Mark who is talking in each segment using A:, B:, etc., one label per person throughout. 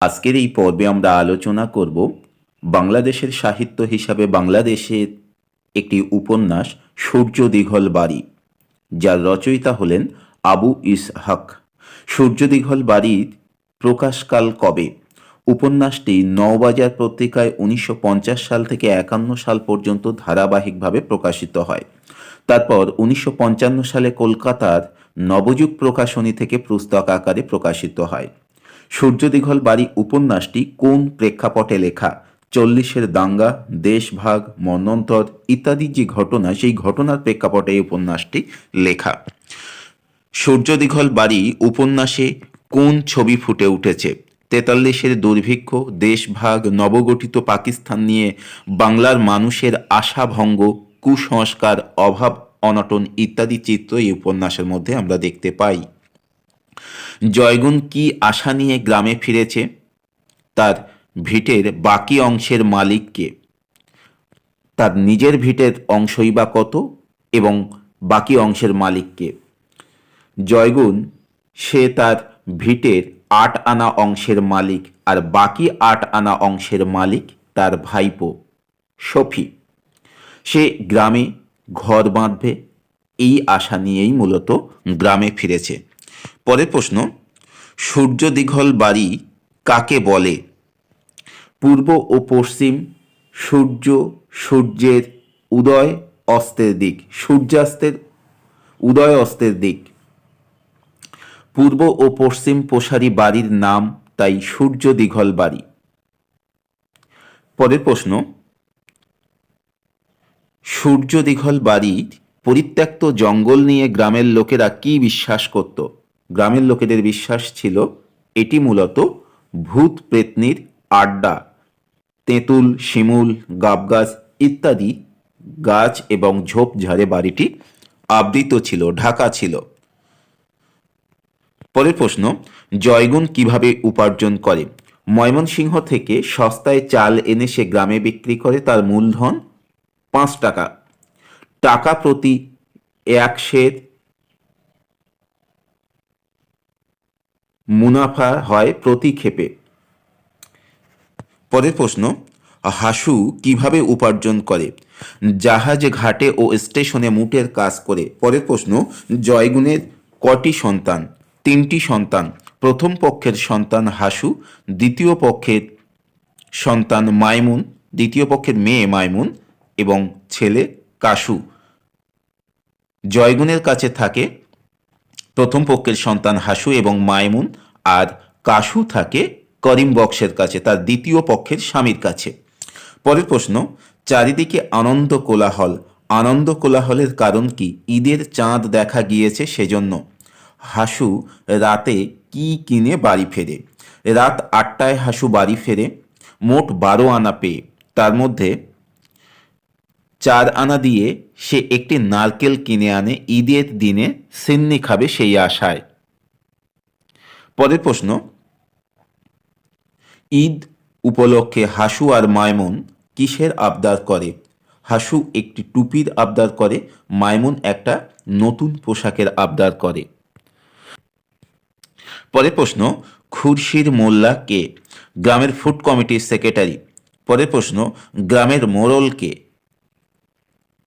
A: আজকের এই পর্বে আমরা আলোচনা করব বাংলাদেশের সাহিত্য হিসাবে বাংলাদেশের একটি উপন্যাস সূর্য দীঘল বাড়ি, যার রচয়িতা হলেন আবু ইসহাক। সূর্য দীঘল বাড়ির প্রকাশকাল কবে? উপন্যাসটি নওবাজার পত্রিকায় উনিশশো পঞ্চাশ সাল থেকে একান্ন সাল পর্যন্ত ধারাবাহিকভাবে প্রকাশিত হয়। তারপর উনিশশো পঞ্চান্ন সালে কলকাতার নবযুগ প্রকাশনী থেকে পুস্তক আকারে প্রকাশিত হয়। সূর্য দীঘল বাড়ি উপন্যাসটি কোন প্রেক্ষাপটে লেখা? চল্লিশের দাঙ্গা দেশভাগ মন্বন্তর ইত্যাদি যে ঘটনা, সেই ঘটনার প্রেক্ষাপটে এই উপন্যাসটি লেখা। সূর্যদিঘল বাড়ি উপন্যাসে কোন ছবি ফুটে উঠেছে? তেতাল্লিশের দুর্ভিক্ষ দেশভাগ নবগঠিত পাকিস্তান নিয়ে বাংলার মানুষের আশাভঙ্গ, কুসংস্কার, অভাব, অনটন ইত্যাদি চিত্র এই উপন্যাসের মধ্যে আমরা দেখতে পাই। জয়গুণ কি আশা নিয়ে গ্রামে ফিরেছে? তার ভিটের বাকি অংশের মালিককে তার নিজের ভিটের অংশই বা কত এবং বাকি অংশের মালিককে জয়গুণ, সে তার ভিটের আট আনা অংশের মালিক আর বাকি আট আনা অংশের মালিক তার ভাইপো শফি সে গ্রামে ঘর বাঁধবে, এই আশা নিয়েই মূলত গ্রামে ফিরেছে। পরের প্রশ্ন, সূর্য দীঘল বাড়ি কাকে বলে? পূর্ব ও পশ্চিম, সূর্য, সূর্যের উদয়, অস্তের দিক। সূর্যাস্তের উদয়, অস্তের দিক। পূর্ব ও পশ্চিম প্রসারী বাড়ির নাম, তাই সূর্য দীঘল বাড়ি। পরের প্রশ্ন, সূর্য দীঘল বাড়ির পরিত্যক্ত জঙ্গল নিয়ে গ্রামের লোকেরা কি বিশ্বাস করত? গ্রামের লোকেদের বিশ্বাস ছিল এটি মূলত ভূত প্রেতনির আড্ডা। তেঁতুল, শিমুল, গাবগাছ ইত্যাদি গাছ এবং ঝোপঝাড়ে বাড়িটি আবৃত ছিল, ঢাকা ছিল। পরের প্রশ্ন, জয়গুণ কীভাবে উপার্জন করে? ময়মনসিংহ থেকে সস্তায় চাল এনে সে গ্রামে বিক্রি করে তার মূলধন পাঁচ টাকা। টাকা প্রতি এক সের মুনাফা হয় প্রতি ক্ষেপে। পরের প্রশ্ন, হাসু কীভাবে উপার্জন করে? জাহাজ ঘাটে ও স্টেশনে মুটের কাজ করে। পরের প্রশ্ন, জয়গুণের কটি সন্তান? তিনটি সন্তান। প্রথম পক্ষের সন্তান হাসু, দ্বিতীয় পক্ষের সন্তান মাইমুন, দ্বিতীয় পক্ষের মেয়ে মাইমুন এবং ছেলে কাসু। জয়গুণের কাছে থাকে প্রথম পক্ষের সন্তান হাসু এবং মাইমুন আর কাশু থাকে করিম বক্সের কাছে, তার দ্বিতীয় পক্ষের স্বামীর কাছে। পরের প্রশ্ন, চারিদিকে আনন্দ কোলাহল। আনন্দ কোলাহলের কারণ কি? ঈদের চাঁদ দেখা গিয়েছে সেজন্য। হাসু রাতে কি কিনে বাড়ি ফেরে? রাত আটটায় হাসু বাড়ি ফেরে, মোট বারো আনা পেয়ে। তার মধ্যে চার আনা দিয়ে সে একটি নারকেল কিনে আনে, ঈদের দিনে সিন্নি খাবে সেই আশায়। পরের প্রশ্ন, ঈদ উপলক্ষে হাসু আর মায়মুন কিসের আবদার করে? হাসু একটি টুপির আবদার করে মায়মুন একটা নতুন পোশাকের আবদার করে। পরের প্রশ্ন, খুরশির মোল্লা কে? গ্রামের ফুড কমিটির সেক্রেটারি। পরের প্রশ্ন, গ্রামের মোড়ল কে?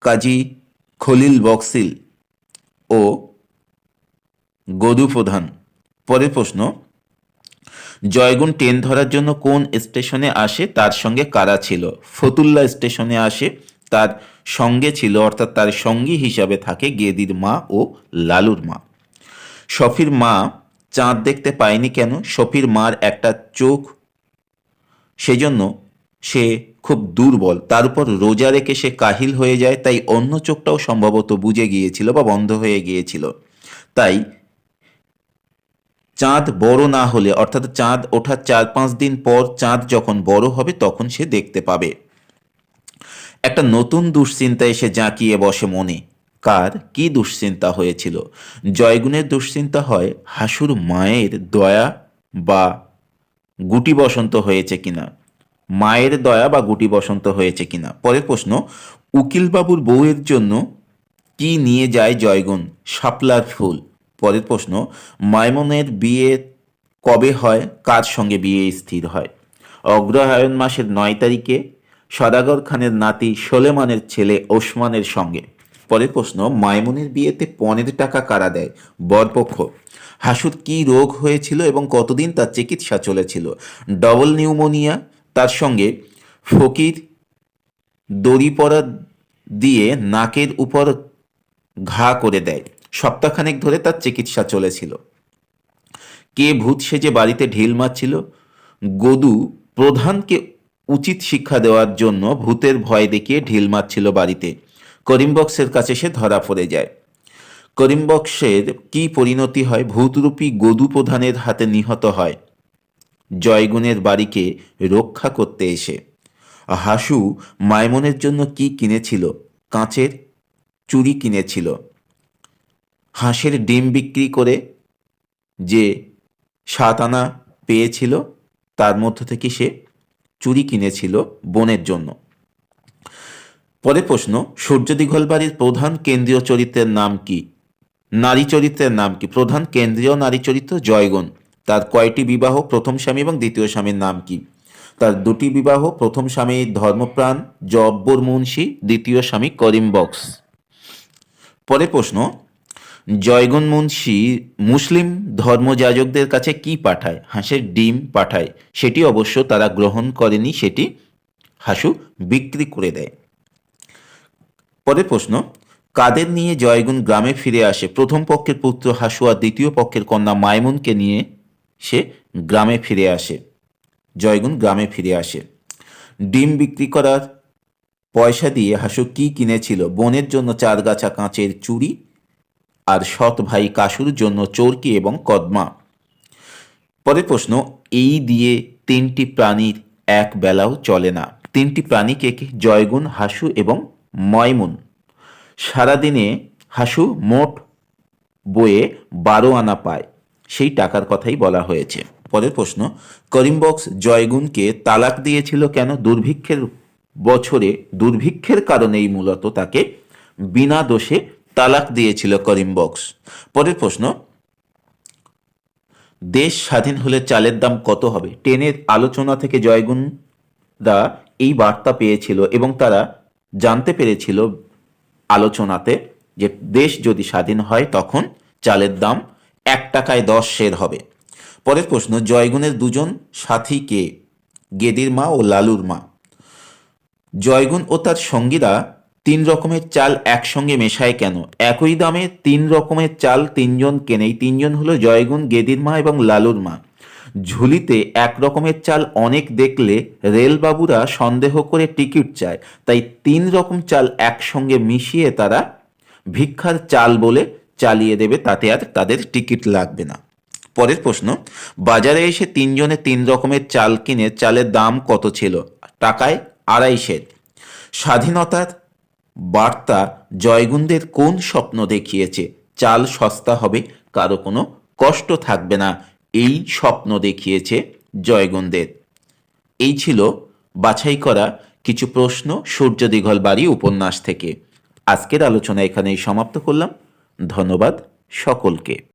A: কাজী খলিল বক্সিল ও গদু প্রধান। পরের প্রশ্ন, জয়গুণ ট্রেন ধরার জন্য কোন স্টেশনে আসে? তার সঙ্গে কারা ছিল? ফতুল্লা স্টেশনে আসে, তার সঙ্গে ছিল, অর্থাৎ তার সঙ্গী হিসাবে থাকে গেদির মা ও লালুর মা। শফির মা চাঁদ দেখতে পায়নি কেন? শফির মার একটা চোখ, সেজন্য সে খুব দুর্বল। তার উপর রোজা রেখে সে কাহিল হয়ে যায়, তাই অন্য চোখটাও সম্ভবত বুঝে গিয়েছিল বা বন্ধ হয়ে গিয়েছিল। তাই চাঁদ বড় না হলে, অর্থাৎ চাঁদ ওঠার চার পাঁচ দিন পর চাঁদ যখন বড় হবে, তখন সে দেখতে পাবে। একটা নতুন দুশ্চিন্তা এসে জাঁকিয়ে বসে মনে। কার? কি দুশ্চিন্তা হয়েছিল? জয়গুণের দুশ্চিন্তা হয়, হাসুর মায়ের দয়া বা গুটি বসন্ত হয়েছে কিনা? মায়ের দয়া বা গুটি বসন্ত হয়েছে কিনা? পরের প্রশ্ন, উকিলবাবুর বউয়ের জন্য কি নিয়ে যায় জয়গুণ? শাপলার ফুল। পরের প্রশ্ন, মাইমনের বিয়ে কবে হয়? কার সঙ্গে বিয়ে স্থির হয়? অগ্রহায়ণ মাসের নয় তারিখে সদাগর খানের নাতি সোলেমানের ছেলে ওসমানের সঙ্গে। পরের প্রশ্ন, মাইমুনের বিয়েতে পনেরো টাকা কারা দেয়? বরপক্ষ। হাসুর কি রোগ হয়েছিল এবং কতদিন তার চিকিৎসা চলেছিল? ডবল নিউমোনিয়া তার সঙ্গে ফকির দড়ি পরা দিয়ে নাকের উপর ঘা করে দেয়। সপ্তাহখানেক ধরে তার চিকিৎসা চলেছিল। কে ভূত সেজে বাড়িতে ঢিল মারছিল? গদু প্রধানকে উচিত শিক্ষা দেওয়ার জন্য ভূতের ভয় দেখিয়ে ঢিল মারছিল বাড়িতে। করিমবক্সের কাছে সে ধরা পড়ে যায়। করিমবক্সের কি পরিণতি হয়? ভূতরূপী গদু প্রধানের হাতে নিহত হয়। জয়গুণের বাড়িকে রক্ষা করতে এসে। হাসু মাইমনের জন্য কি কিনেছিল? কাঁচের চুড়ি কিনেছিল। হাঁসের ডিম বিক্রি করে যে সাত আনা পেয়েছিল, তার মধ্য থেকে সে চুরি কিনেছিল বোনের জন্য। পরের প্রশ্ন সূর্য দিঘল বাড়ির প্রধান কেন্দ্রীয় চরিত্রের নাম কি? নারী চরিত্রের নাম কি? প্রধান কেন্দ্রীয় নারী চরিত্র জয়গুণ। তার কয়টি বিবাহ? প্রথম স্বামী এবং দ্বিতীয় স্বামীর নাম কি? তার দুটি বিবাহ, প্রথম স্বামী ধর্মপ্রাণ, জব্বর মুন্সি, দ্বিতীয় স্বামী করিম বক্স। পরের প্রশ্ন, জয়গুণ মুন্সি মুসলিম ধর্মযাজকদের কাছে কি পাঠায়? হাঁসের ডিম পাঠায়। সেটি অবশ্য তারা গ্রহণ করেনি, সেটি হাসু বিক্রি করে দেয়। পরের প্রশ্ন, কাদের নিয়ে জয়গুণ গ্রামে ফিরে আসে? প্রথম পক্ষের পুত্র হাসু আর দ্বিতীয় পক্ষের কন্যা মাইমুনকে নিয়ে সে গ্রামে ফিরে আসে। জয়গুণ গ্রামে ফিরে আসে। ডিম বিক্রি করার পয়সা দিয়ে হাসু কি কিনেছিল? বোনের জন্য চার গাছা কাঁচের চুড়ি আর সৎ ভাই কাসুর জন্য চরকি এবং কদমা। পরের প্রশ্ন, এই দিয়ে তিনটি প্রাণীর এক বেলাও চলে না। তিনটি প্রাণীকে কি জয়গুণ, হাসু এবং ময়মুন সারাদিনে হাসু মোট বয়ে বারো আনা পায়। সেই টাকার কথাই বলা হয়েছে। পরের প্রশ্ন, করিমবক্স জয়গুণকে তালাক দিয়েছিল কেন? দুর্ভিক্ষের বছরে, দুর্ভিক্ষের কারণেই মূলত তাকে বিনা দোষে তালাক দিয়েছিল করিমবক্স। পরের প্রশ্ন, দেশ স্বাধীন হলে চালের দাম কত হবে? টেনের আলোচনা থেকে জয়গুণরা এই বার্তা পেয়েছিল এবং তারা জানতে পেরেছিল আলোচনাতে যে দেশ যদি স্বাধীন হয় তখন চালের দাম এক টাকায় দশ সের হবে। পরের প্রশ্ন, জয়গুণের দুজন সাথী কে? গেদির মা ও লালুর মা। জয়গুণ ও তার সঙ্গীরা তিন রকমের চাল একসঙ্গে মেশায় কেন? একই দামে তিন রকমের চাল তিনজন কেনেই? তিনজন হলো জয়গুণ, গেদির মা এবং লালুর মা। ঝুলিতে এক রকমের চাল অনেক দেখলে রেলবাবুরা সন্দেহ করে টিকিট চায়। তাই তিন রকম চাল একসঙ্গে মিশিয়ে তারা ভিক্ষার চাল বলে চালিয়ে দেবে, তাতে আর তাদের টিকিট লাগবে না। পরের প্রশ্ন, বাজারে এসে তিনজনে তিন রকমের চাল কিনে চালের দাম কত ছিল? টাকায় আড়াই আড়াইশের স্বাধীনতার বার্তা জয়গুণদের কোন স্বপ্ন দেখিয়েছে? চাল সস্তা হবে, কারও কোনো কষ্ট থাকবে না, এই স্বপ্ন দেখিয়েছে জয়গুণদের। এই ছিল বাছাই করা কিছু প্রশ্ন সূর্য দীঘল বাড়ি উপন্যাস থেকে। আজকের আলোচনা এখানেই সমাপ্ত করলাম। ধন্যবাদ সকলকে।